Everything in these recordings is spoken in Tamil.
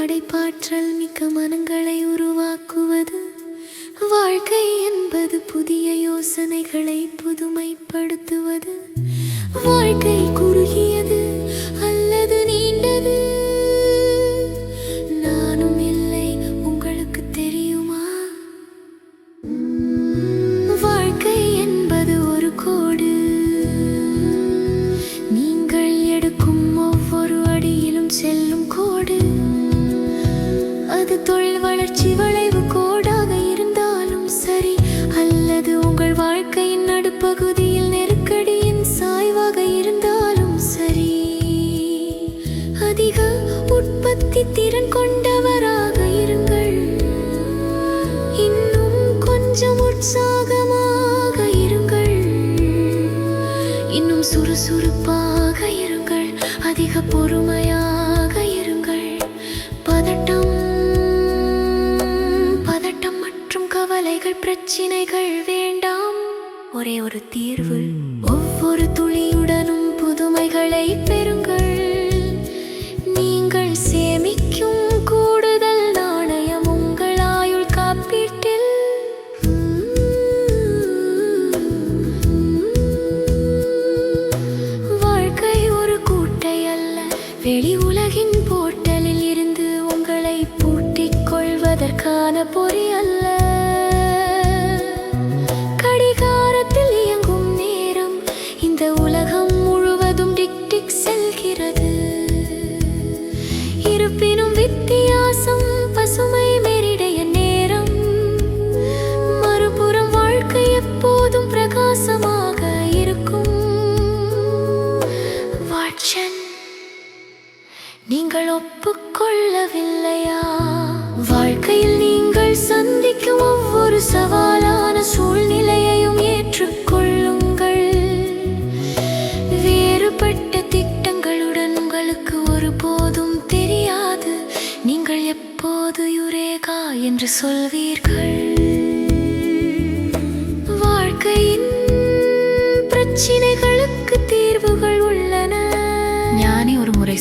படைப்பாற்றல் மிக்க மனங்களை உருவாக்குவது. வாழ்க்கை என்பது புதிய யோசனைகளை புதுமைப்படுத்துவது. வாழ்க்கை தொழில் வளைவு கோடாக இருந்தாலும் சரி. அல்லது உங்கள் வாழ்க்கையின் நடுப்பகுதியில் நெருக்கடியின் சாய்வாக இருந்தாலும் சரி. அதிக உற்பத்தி திறன் கொண்டவராக இருங்கள். இன்னும் கொஞ்சம் உற்சாகமாக இருங்கள். இன்னும் சுறுசுறுப்பாக இருங்கள். அதிக பொறுமையாக பிரச்சினைகள் வேண்டாம். ஒரே ஒரு தீர்வு. ஒவ்வொரு துளியுடனும் புதுமைகளை பெறும் பிரகாசமாக இருக்கும். வாட்சன் நீங்கள் ஒப்புக்கொள்ளவில்லையா? வாழ்க்கையில் நீங்கள் சந்திக்கும் ஒவ்வொரு சவாலான சூழ்நிலையையும் ஏற்றுக்கொள்ளுங்கள். வேறுபட்ட திட்டங்களுடன் உங்களுக்கு ஒருபோதும் தெரியாது. நீங்கள் எப்போது யுரேகா என்று சொல்வீர்கள்? வாழ்க்கையின்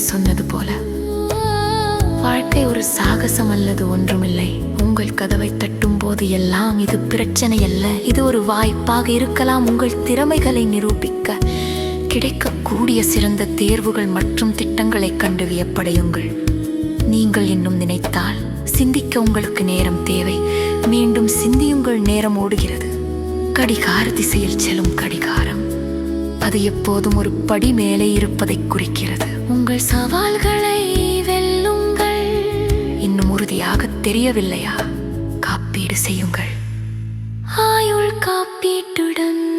சொன்னது போல. வாழ்க்கை ஒரு சாகசம் அல்லது ஒன்றுமில்லை. உங்கள் கதவை தட்டும் போது எல்லாம் இது பிரச்சனை அல்ல. இது ஒரு வாய்ப்பாக இருக்கலாம். உங்கள் திறமைகளை நிரூபிக்க கிடைக்கக்கூடிய சிறந்த தேர்வுகள் மற்றும் திட்டங்களை கண்டு வியப்படையுங்கள். நீங்கள் இன்னும் நினைத்தால் சிந்திக்க உங்களுக்கு நேரம் தேவை. மீண்டும் சிந்தியுங்கள் நேரம் ஓடுகிறது. கடிகார திசையில் செல்லும் கடிகாரம். அது எப்போதும் ஒரு படி மேலே இருப்பதைக் குறிக்கிறது. உங்கள் சவால்களை வெல்லுங்கள். இன்னும் உறுதியாக தெரியவில்லையா? காப்பீடு செய்யுங்கள். ஆயுள் காப்பீட்டுடன்